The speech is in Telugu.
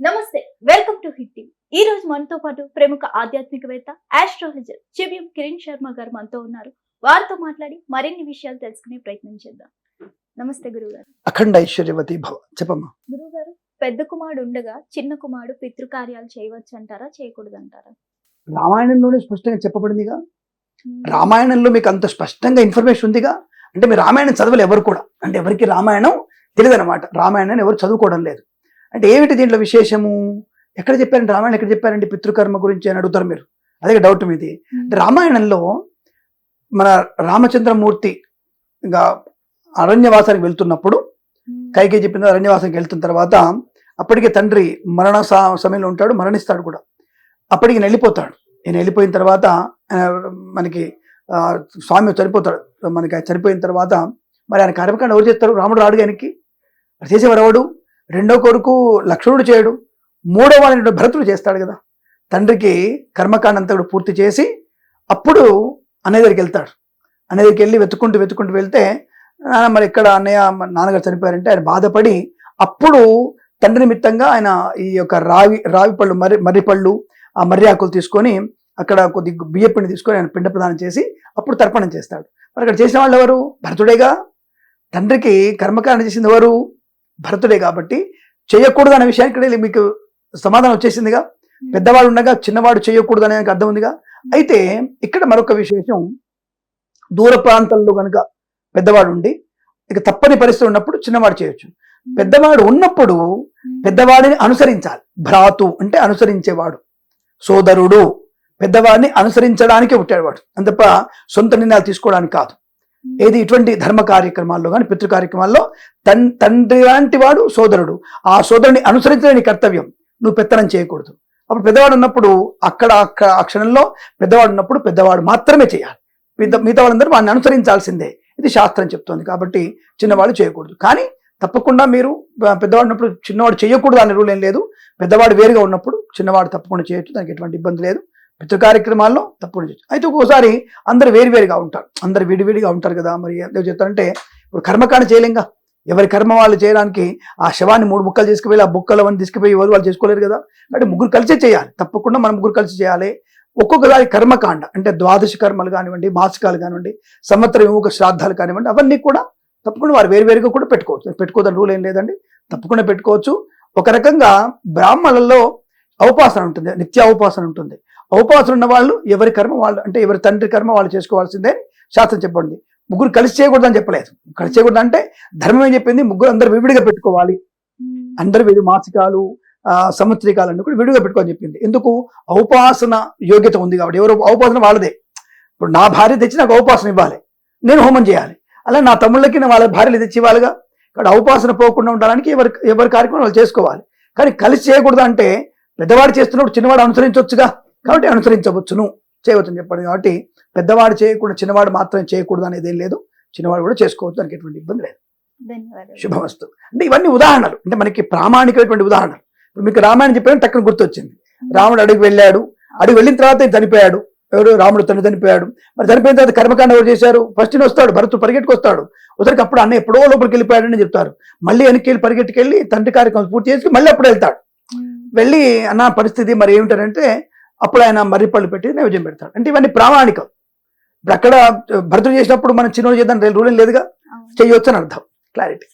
నమస్తే వెల్కమ్ టు హిట్ టీవీ. ఈ రోజు మనతో పాటు ప్రముఖ ఆధ్యాత్మికవేత్త ఆస్ట్రాలజర్ చెవిఎం కిరణ్ శర్మ గారు మనతో ఉన్నారు. వారితో మాట్లాడి మరిన్ని విషయాలు తెలుసుకునే ప్రయత్నం చేద్దాం. నమస్తే గురుగారు అఖండ ఐశ్వర్యవతి భవ చెప్పమ్మా. గురుగారు పెద్ద కుమారుడు ఉండగా చిన్న కుమారుడు పితృకార్యాలు చేయవచ్చు అంటారా చేయకూడదు అంటారా రామాయణంలోనే స్పష్టంగా చెప్పబడిందిగా? రామాయణంలో మీకు అంత స్పష్టంగా ఇన్ఫర్మేషన్ ఉందిగా? అంటే మీరు రామాయణం చదవలు ఎవరు కూడా. అంటే ఎవరికి రామాయణం తెలియదు అనమాట రామాయణాన్ని ఎవరు చదువుకోవడం లేదు. అంటే ఏమిటి దీంట్లో విశేషము? ఎక్కడ చెప్పారంటే రామాయణం ఎక్కడ చెప్పారంటే పితృకర్మ గురించి అని అడుగుతారు మీరు. అదే డౌట్ మీది. రామాయణంలో మన రామచంద్రమూర్తి ఇంకా అరణ్యవాసానికి వెళ్తున్నప్పుడు కైకే చెప్పిన అరణ్యవాసానికి వెళ్తున్న తర్వాత అప్పటికే తండ్రి మరణ స- సమయంలో ఉంటాడు మరణిస్తాడు కూడా. అప్పటికి వెళ్ళిపోతాడు. ఈయన వెళ్ళిపోయిన తర్వాత మనకి స్వామి చనిపోతాడు. మనకి చనిపోయిన తర్వాత మరి ఆయన కర్మకాండ ఎవరు చేస్తారు? రాముడు రాడు ఆయనకి. మరి చేసేవాడు ఎవడు? రెండో కొడుకు లక్ష్మణుడు చేయడు మూడో వాళ్ళని భరతుడు చేస్తాడు కదా. తండ్రికి కర్మకాండ అంతా కూడా పూర్తి చేసి అప్పుడు అన్నయ్య దగ్గరికి వెళ్తాడు. అన్నయ్య దగ్గరికి వెళ్ళి వెతుక్కుంటూ వెతుక్కుంటూ వెళ్తే నాన్న మరి ఇక్కడ అన్నయ్య నాన్నగారు చనిపోయారంటే ఆయన బాధపడి అప్పుడు తండ్రి నిమిత్తంగా ఆయన ఈ యొక్క రావి రావి పళ్ళు మర్రి మర్రి పళ్ళు ఆ మర్రి ఆకులు తీసుకొని అక్కడ కొద్ది బియ్య పిండి తీసుకొని ఆయన పిండ ప్రదానం చేసి అప్పుడు తర్పణం చేస్తాడు. మరి అక్కడ చేసిన వాళ్ళు ఎవరు? భరతుడేగా? తండ్రికి కర్మకాండ చేసింది ఎవరు? భరతుడే కాబట్టి చేయకూడదు అనే విషయానికి ఇక్కడ మీకు సమాధానం వచ్చేసిందిగా. పెద్దవాడు ఉండగా చిన్నవాడు చేయకూడదు అనే అర్థం ఉందిగా. అయితే ఇక్కడ మరొక విశేషం దూర ప్రాంతాల్లో కనుక పెద్దవాడు ఉండి ఇక తప్పని పరిస్థితి ఉన్నప్పుడు చిన్నవాడు చేయొచ్చు. పెద్దవాడు ఉన్నప్పుడు పెద్దవాడిని అనుసరించాలి. భ్రాతు అంటే అనుసరించేవాడు. సోదరుడు పెద్దవాడిని అనుసరించడానికి పుట్టాడు వాడు. అంతప్ప సొంత నిర్ణయాలు తీసుకోవడానికి కాదు. ఏది? ఇటువంటి ధర్మ కార్యక్రమాల్లో కానీ పితృ కార్యక్రమాల్లో తన్ తండ్రి లాంటి వాడు సోదరుడు. ఆ సోదరుని అనుసరించలేని కర్తవ్యం. నువ్వు పెత్తనం చేయకూడదు. అప్పుడు పెద్దవాడు ఉన్నప్పుడు అక్కడ అక్కడ ఆ క్షణంలో పెద్దవాడు ఉన్నప్పుడు పెద్దవాడు మాత్రమే చేయాలి. మిగతా మిగతా వాళ్ళందరూ వాడిని అనుసరించాల్సిందే. ఇది శాస్త్రం చెప్తోంది కాబట్టి చిన్నవాడు చేయకూడదు. కానీ తప్పకుండా మీరు పెద్దవాడు ఉన్నప్పుడు చిన్నవాడు చేయకూడదు అనే రూల్ ఏం లేదు. పెద్దవాడు వేరుగా ఉన్నప్పుడు చిన్నవాడు తప్పకుండా చేయొచ్చు. దానికి ఎటువంటి ఇబ్బంది లేదు. పితృ కార్యక్రమాల్లో తప్పుడు చేయొచ్చు అయితే ఒక్కోసారి అందరు వేరువేరుగా ఉంటారు. అందరు విడివిడిగా ఉంటారు కదా మరి ఎందుకు చెప్తారంటే ఇప్పుడు కర్మకాండ చేయలేంగా? ఎవరి కర్మ వాళ్ళు చేయడానికి ఆ శవాన్ని మూడు ముక్కలు తీసుకుపోయి ఆ బుక్కలు అవన్నీ తీసుకుపోయి ఎవరు వాళ్ళు చేసుకోలేరు కదా? అంటే ముగ్గురు కలిసే చేయాలి. తప్పకుండా మనం ముగ్గురు కలిసి చేయాలి. ఒక్కొక్కసారి కర్మకాండ అంటే ద్వాదశ కర్మలు కానివ్వండి మాసికాలు కానివ్వండి సంవత్సర విముఖ శ్రాద్ధాలు కానివ్వండి అవన్నీ కూడా తప్పకుండా వారు వేరువేరుగా కూడా పెట్టుకోవచ్చు. పెట్టుకోదని రూల్ ఏం లేదండి. తప్పకుండా పెట్టుకోవచ్చు. ఒక రకంగా బ్రాహ్మణులలో అవపాసన ఉంటుంది. నిత్య అవపాసన ఉంటుంది. అవపాసన ఉన్న వాళ్ళు ఎవరి కర్మ వాళ్ళు అంటే ఎవరి తండ్రి కర్మ వాళ్ళు చేసుకోవాల్సిందే శాస్త్రం చెప్పండి. ముగ్గురు కలిసి చేయకూడదు అని చెప్పలేదు. కలిసి చేయకూడదు అంటే ధర్మం ఏం చెప్పింది? ముగ్గురు అందరు విడివిడిగా పెట్టుకోవాలి. అందరు విడి మాసికాలు సంవత్సరికాలన్నీ కూడా విడిగా పెట్టుకోని చెప్పింది. ఎందుకు? ఔపాసన యోగ్యత ఉంది కాబట్టి. ఎవరు ఔపాసన వాళ్ళదే. ఇప్పుడు నా భార్య తెచ్చి నాకు ఔపాసన ఇవ్వాలి. నేను హోమం చేయాలి. అలా నా తమ్ముళ్ళకి నా వాళ్ళ భార్యలు తెచ్చి ఇవ్వాలిగా. ఇక్కడ ఔపాసన పోకుండా ఉండడానికి ఎవరి ఎవరి కార్యక్రమం వాళ్ళు చేసుకోవాలి. కానీ కలిసి చేయకూడదు అంటే పెద్దవాడు చేస్తున్నప్పుడు చిన్నవాడు అనుసరించవచ్చుగా కాబట్టి అనుసరించవచ్చును. చేయవచ్చని చెప్పండి కాబట్టి పెద్దవాడు చేయకుండా చిన్నవాడు మాత్రమే చేయకూడదు అనేది ఏం లేదు. చిన్నవాడు కూడా చేసుకోవచ్చు దానికి ఎటువంటి ఇబ్బంది లేదు. ధన్యవాదాలు. శుభమస్తు. అంటే ఇవన్నీ ఉదాహరణలు. అంటే మనకి ప్రామాణికమైనటువంటి ఉదాహరణలు. ఇప్పుడు మీకు రామాయణం చెప్పాను టక్కున గుర్తొచ్చింది. రాముడు అడుగు వెళ్ళాడు. అడుగు వెళ్ళిన తర్వాత చనిపోయాడు. ఎవరు? రాముడు తండ్రి చనిపోయాడు. మరి చనిపోయిన తర్వాత కర్మకాండ ఎవరు చేశారు? ఫస్ట్ వస్తాడు భరతు పరిగెట్టుకు వస్తాడు ఒకరికి అప్పుడు అన్న ఎప్పుడో లోపలికి వెళ్ళిపోయాడని చెప్తారు. మళ్ళీ వెనక్కి వెళ్ళి పరిగెట్టుకెళ్ళి తండ్రి కార్యక్రమం పూర్తి చేసి మళ్ళీ అప్పుడు వెళ్తాడు. వెళ్ళి అన్న పరిస్థితి మరి ఏమిటంటే అప్పుడు ఆయన మర్రి పళ్ళు పెట్టి నైవేద్యం పెడతాడు. అంటే ఇవన్నీ ప్రామాణికం. ఇప్పుడు అక్కడ భరతుడు చేసినప్పుడు మనం చిన్నోడు చేద్దాం రూల్ ఏం లేదుగా. చేయొచ్చు అని అర్థం. క్లారిటీ